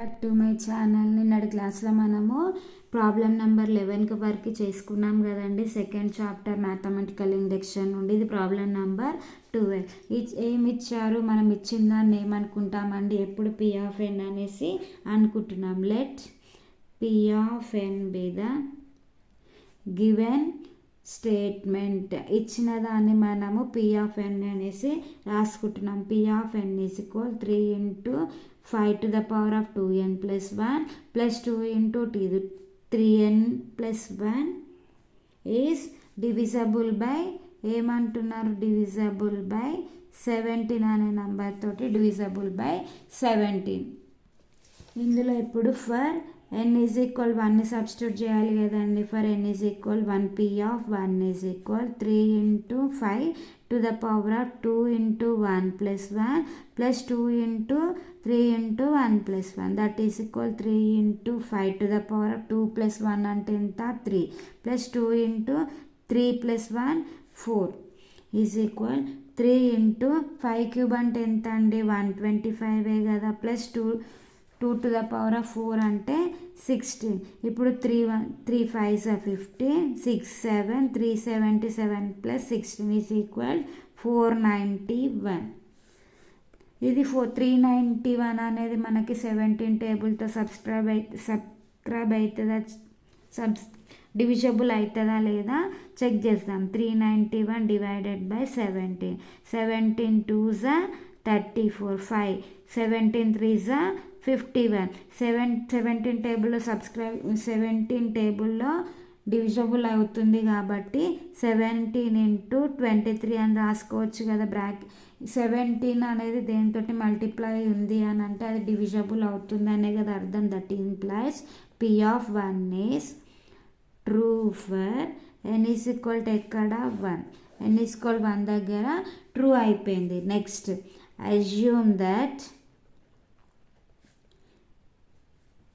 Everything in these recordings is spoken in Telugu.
బ్యాక్ టు మై ఛానల్ నిన్నటి క్లాస్లో మనము ప్రాబ్లం నెంబర్ లెవెన్కి వరకు చేసుకున్నాం కదండి. సెకండ్ చాప్టర్ మ్యాథమెటికల్ ఇండక్షన్ నుండి ఇది ప్రాబ్లం నెంబర్ ట్వెల్వ్ ఏమి ఇచ్చారు? మనం ఇచ్చిన దాన్ని ఏమనుకుంటామండి? ఎప్పుడు పి ఆఫ్ ఎన్ అనేసి అనుకుంటున్నాం. Let P of n be the given statement ఇచ్చిన దాన్ని మనము పి ఆఫ్ ఎన్ అనేసి రాసుకుంటున్నాం. P of n is equal three into five to the power of two n plus one plus two into t three n plus one is divisible by ఏమంటున్నారు డివిజబుల్ బై సెవెంటీన్ అనే నెంబర్ తోటి డివిజబుల్ బై సెవెంటీన్ ఇందులో ఇప్పుడు ఫర్ ఎన్ ఈజ్ ఈక్వల్ వన్ని సబ్స్టిట్యూట్ చేయాలి కదండి. For n is equal one P of one is equal three into five to the power of two into one plus one plus two into three into one plus one. That is equal three into five to the power of two plus one అంటే ఎంత? Three plus two into three plus one four is equal three into five cube అంటే ఎంత అండి? వన్ ట్వంటీ ఫైవే కదా? Plus two two to the power of four అంటే సిక్స్టీన్ ఇప్పుడు three one three five fifteen six seven three seventy seven plus sixteen is equal four ninety one ఇది ఫోర్ త్రీ నైంటీ వన్ అనేది మనకి సెవెంటీన్ టేబుల్తో సబ్స్క్రైబ్ అయి సబ్స్క్రైబ్ అవుతుందా సబ్స్ డివిజబుల్ అవుతుందా లేదా? చెక్ చేస్తాం three ninety one divided by seventeen seventeen two జా thirty four five seventeen three జా ఫిఫ్టీ వన్ సెవెన్ సెవెంటీన్ టేబుల్లో సబ్స్క్రైబ్ సెవెంటీన్ టేబుల్లో డివిజబుల్ అవుతుంది కాబట్టి సెవెంటీన్ ఇంటూ ట్వంటీ త్రీ అని రాసుకోవచ్చు కదా బ్రాక్ సెవెంటీన్ అనేది దేనితో మల్టిప్లై ఉంది అని అంటే అది డివిజబుల్ అవుతుంది అనే కదా అర్థం. That implies P of one is true for n is equal to ఎక్కడ? One n is equal one దగ్గర ట్రూ అయిపోయింది. Next assume that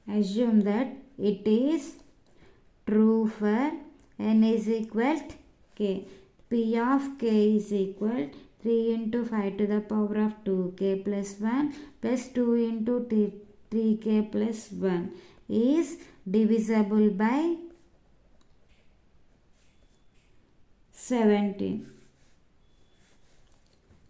assume that it is true for n is equal to k p of k is equal 3 into 5 to the power of 2k plus 1 plus 2 into 3k plus 1 is divisible by 17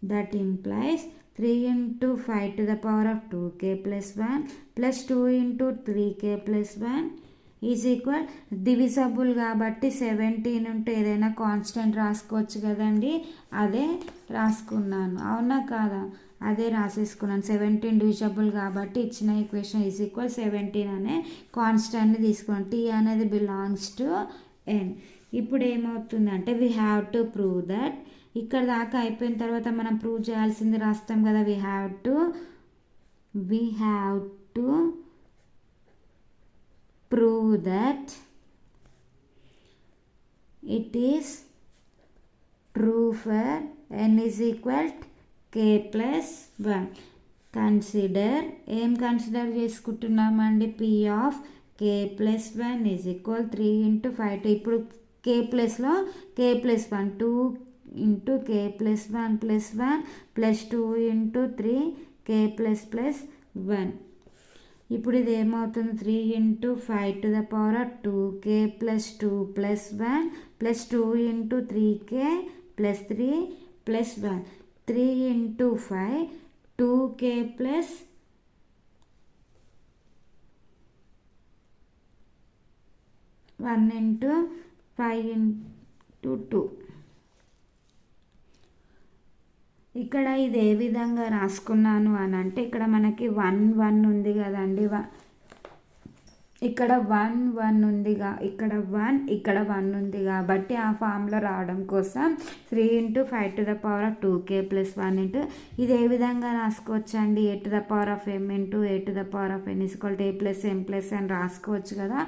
that implies 3 into 5 to the power of 2k plus 1 plus 2 into 3k plus 1 is equal divisible కాబట్టి సెవెంటీన్ ఉంటే ఏదైనా కాన్స్టెంట్ రాసుకోవచ్చు కదండి. అదే రాసుకున్నాను. అవునా కాదా? అదే రాసేసుకున్నాను. సెవెంటీన్ డివిజబుల్ కాబట్టి ఇచ్చిన ఈక్వేషన్ ఈజ్ ఈక్వల్ సెవెంటీన్ అనే కాన్స్టెంట్ని తీసుకున్నాను టీ అనేది బిలాంగ్స్ టు ఎన్. ఇప్పుడు ఏమవుతుందంటే we have to prove that ఇక్కడ దాకా అయిపోయిన తర్వాత మనం ప్రూవ్ చేయాల్సింది రాస్తాం కదా. We have to we have to prove that it is for n n equal to k plus one consider ఏం consider చేసుకుంటున్నామండి? P of k plus one is equal three into five two ఇప్పుడు కే ప్లస్లో k plus one two into k plus one plus one plus two into three k plus plus one ఇప్పుడు ఇది ఏమవుతుంది three into five to the power of two k plus two plus one plus two into three k plus three plus one three into five two k plus one into five into two ఇక్కడ ఇది ఏ విధంగా రాసుకున్నాను అని అంటే ఇక్కడ మనకి వన్ వన్ ఉంది కదండి. ఇక్కడ వన్ వన్ ఉందిగా. ఇక్కడ వన్ ఇక్కడ వన్ ఉంది కాబట్టి ఆ ఫామ్లో రావడం కోసం three into five to the power of two k plus one into ఇది ఏ విధంగా రాసుకోవచ్చు అండి a to the power of m into a to the power of n is equal a plus m plus అని రాసుకోవచ్చు కదా?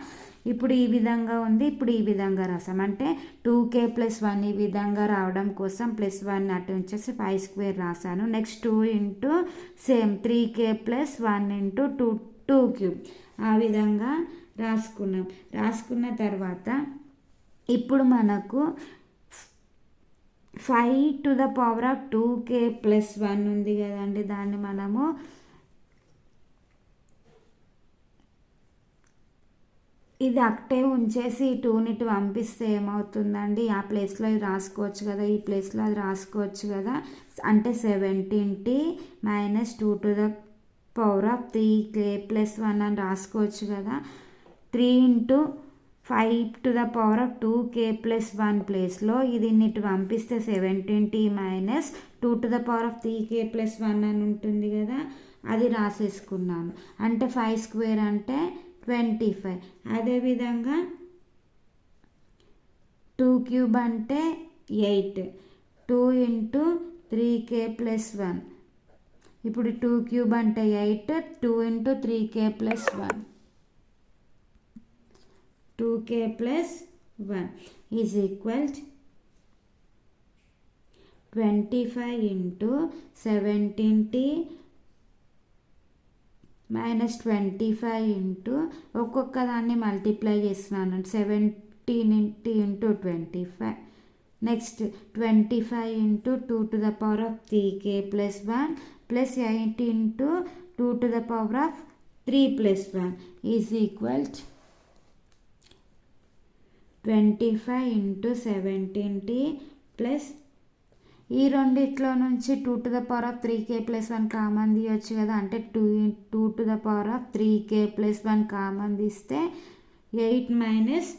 ఇప్పుడు ఈ విధంగా ఉంది ఇప్పుడు ఈ విధంగా రాసాం. అంటే టూ కే ప్లస్ వన్ ఈ విధంగా రావడం కోసం ప్లస్ వన్ అటు వచ్చేసి ఫైవ్ స్క్వేర్ రాశాను next two into same three k plus one into two two cube ఆ విధంగా రాసుకున్నాం. రాసుకున్న తర్వాత ఇప్పుడు మనకు five to the power of two k plus one ఉంది కదండి. దాన్ని మనము ఇది అక్కడే ఉంచేసి ఈ టూని పంపిస్తే ఏమవుతుందండి? ఆ ప్లేస్లో ఇది రాసుకోవచ్చు కదా ఈ ప్లేస్లో అది రాసుకోవచ్చు కదా. అంటే seventeen t minus two to the power of three k plus one అని రాసుకోవచ్చు కదా. Three into five to the power of two k plus one ప్లేస్లో ఇది ఇటు పంపిస్తే seventeen t minus two to the power of three k plus one అని ఉంటుంది కదా. అది రాసేసుకున్నాను. అంటే ఫైవ్ స్క్వేర్ అంటే ట్వంటీ ఫైవ్. అదేవిధంగా టూ క్యూబ్ అంటే eight. Two into three k plus one. ఇప్పుడు టూ క్యూబ్ అంటే eight two into three K plus one two K plus one is equal twenty five into seventeen T minus twenty five into ఒక్కొక్క దాన్ని మల్టిప్లై చేస్తున్నాను. Seventeen into into twenty five next twenty five into two to the power of three K plus one plus eight into two to the power of three plus one is equal twenty five into seventeen T plus ఈ రెండిట్లో నుంచి two to the power of three K plus one common తీయొచ్చు కదా. అంటే two two to the power of three K plus one common తీస్తే ఎయిట్ మైనస్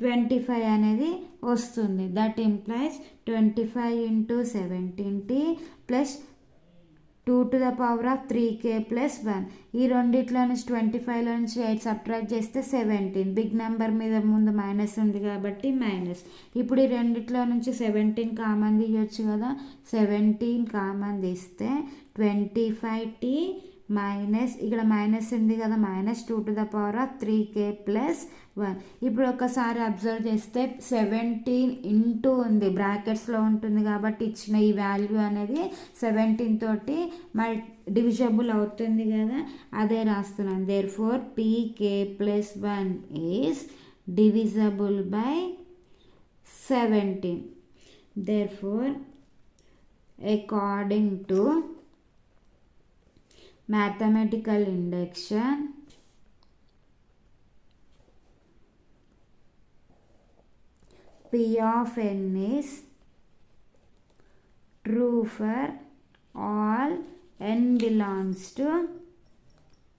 ట్వంటీ ఫైవ్ అనేది వస్తుంది. That implies twenty five into seventeen T plus two to the power of three K plus one. ఈ రెండిట్లో నుంచి ట్వంటీ ఫైవ్లో నుంచి ఎయిట్ సబ్ట్రాక్ట్ చేస్తే సెవెంటీన్. బిగ్ నెంబర్ మీద ముందు మైనస్ ఉంది కాబట్టి మైనస్. ఇప్పుడు ఈ రెండిట్లో నుంచి సెవెంటీన్ కామన్ తీయొచ్చు కదా. సెవెంటీన్ కామన్ తీస్తే ట్వంటీ ఫైవ్ టీ మైనస్ ఇక్కడ మైనస్ ఉంది కదా minus two to the power of three K plus one. ఇప్పుడు ఒకసారి అబ్జర్వ్ చేస్తే సెవెంటీన్ ఇంటూ ఉంది బ్రాకెట్స్లో ఉంటుంది కాబట్టి ఇచ్చిన ఈ వాల్యూ అనేది సెవెంటీన్ తోటి మల్ డివిజబుల్ అవుతుంది కదా అదే రాస్తున్నాను. Therefore P K plus one is divisible by seventeen therefore according to mathematical induction. P of n is true for all n belongs to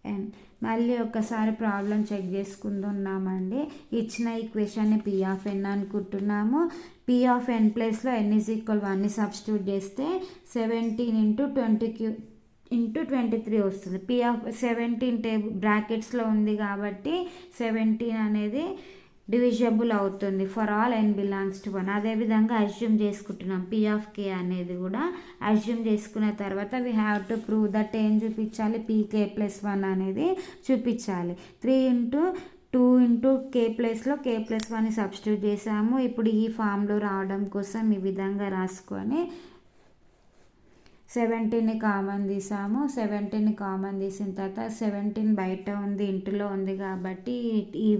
n. మళ్ళీ ఒకసారి ప్రాబ్లం చెక్ చేసుకుంటున్నామండి. ఇచ్చిన ఈక్వేషన్ని పి ఆఫ్ ఎన్ అనుకుంటున్నాము. పి ఆఫ్ ఎన్ ప్లేస్లో ఎన్ ఈజ్ ఈక్వల్ వన్ని సబ్స్టిట్యూట్ చేస్తే seventeen into twenty Q into twenty three వస్తుంది. పి ఆఫ్ సెవెంటీన్ టేబుల్ బ్రాకెట్స్లో ఉంది కాబట్టి సెవెంటీన్ అనేది డివిజబుల్ అవుతుంది for all and belongs to one అదేవిధంగా అజ్యూమ్ చేసుకుంటున్నాం. పి ఆఫ్ కే అనేది కూడా అజ్యూమ్ చేసుకున్న తర్వాత we have to prove that ఏం చూపించాలి? పీకే ప్లస్ వన్ అనేది చూపించాలి. Three into two into K ప్లస్లో కే ప్లస్ వన్ సబ్స్టిట్యూట్ చేసాము. ఇప్పుడు ఈ ఫామ్లో రావడం కోసం ఈ విధంగా రాసుకొని సెవెంటీన్ని కామన్ తీసాము. సెవెంటీన్ని కామన్ తీసిన తర్వాత సెవెంటీన్ బయట ఉంది ఇంటిలో ఉంది కాబట్టి ఈ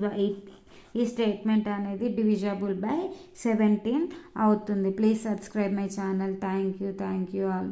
ఈ స్టేట్మెంట్ అనేది డివిజబుల్ బై సెవెంటీన్ అవుతుంది. Please subscribe my channel. Thank you thank you all.